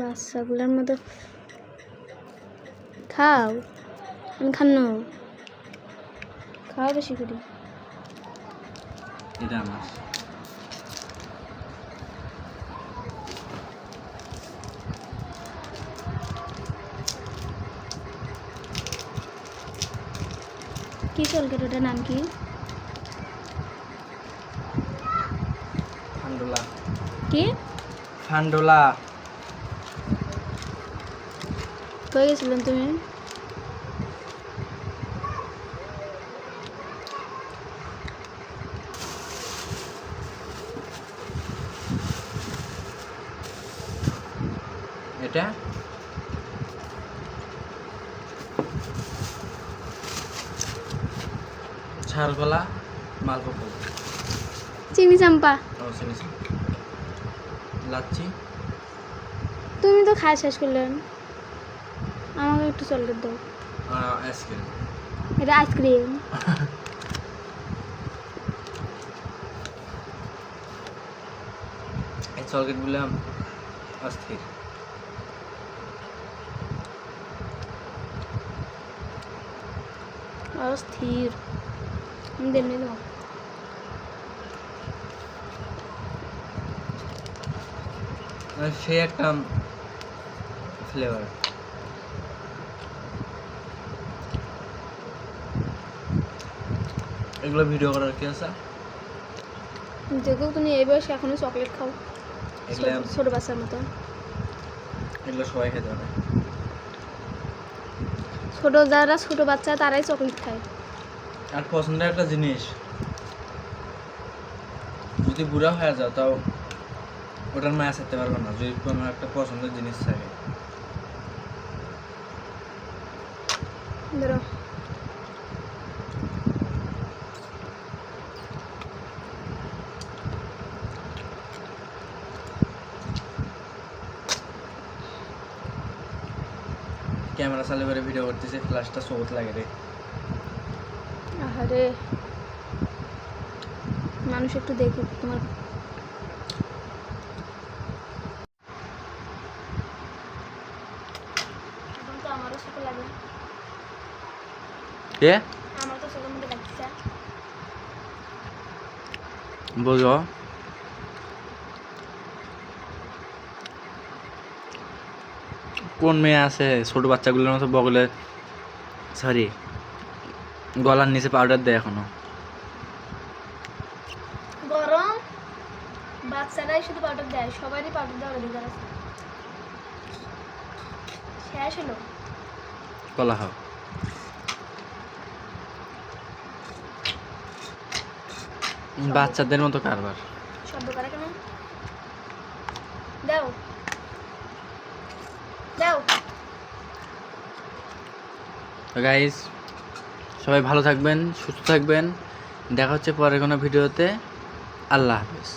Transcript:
বাচ্চাগুলোর মতো। খাও আমি খান্ন খাও বেশি করি। এটা আমার। কি চলকে ওটার নাম কি? ফান্ডোলা। কি? ফান্ডোলা। কই গেছিলেন তুমি এটা ছালগোলা মালভোগ। চিনি চাম্পা। ও শুনেছি লাচ্ছি। তুমি তো খাওয়া শেষ করলেন আমাকে একটু চলকে দাও। আইসক্রিম এটা আইসক্রিম এই চকলেটগুলো অস্থির। অস্থির। দেন নিল সে একটা ফ্লেভার। এগুলো ভিডিও করার কি আছে? দেখো তুমি এই বয়সে এখনও চকলেট খাও। ছোট বাচ্চার মতো। এগুলো সবাই খেতে পারে। ছোট যারা ছোট বাচ্চা তারাই চকলেট খায়। আর পছন্দের একটা জিনিস যদি বুড়া হয়ে যাও তাও ওটার মায়া ছাড়তে পারবে না যদি কোনো একটা পছন্দের জিনিস থাকে। ধরো। ক্যামেরা চালু করে ভিডিও করতেছে ফ্ল্যাশটা সবুজ লাগে রে। আহারে। মানুষ একটু দেখে তোমার। এখন তো আমারও ছোট লাগে। কে? বোঝো। কোন মেয়ে আছে ছোট বাচ্চাগুলোর মতো বগলে? সরি গলার নিচে পাউডার দেয় এখনও। গরম বাচ্চারাই শুধু পাউডার দেয় সবারই পাউডার দেওয়ার অধিকার আছে। শেষ হলো। কলা হাও। বাচ্চাদের মতো কারবার। শব্দ করে কেন দাও। তো সবাই ভালো থাকবেন সুস্থ থাকবেন। দেখা হচ্ছে পরের কোনো ভিডিওতে। আল্লাহ হাফেজ।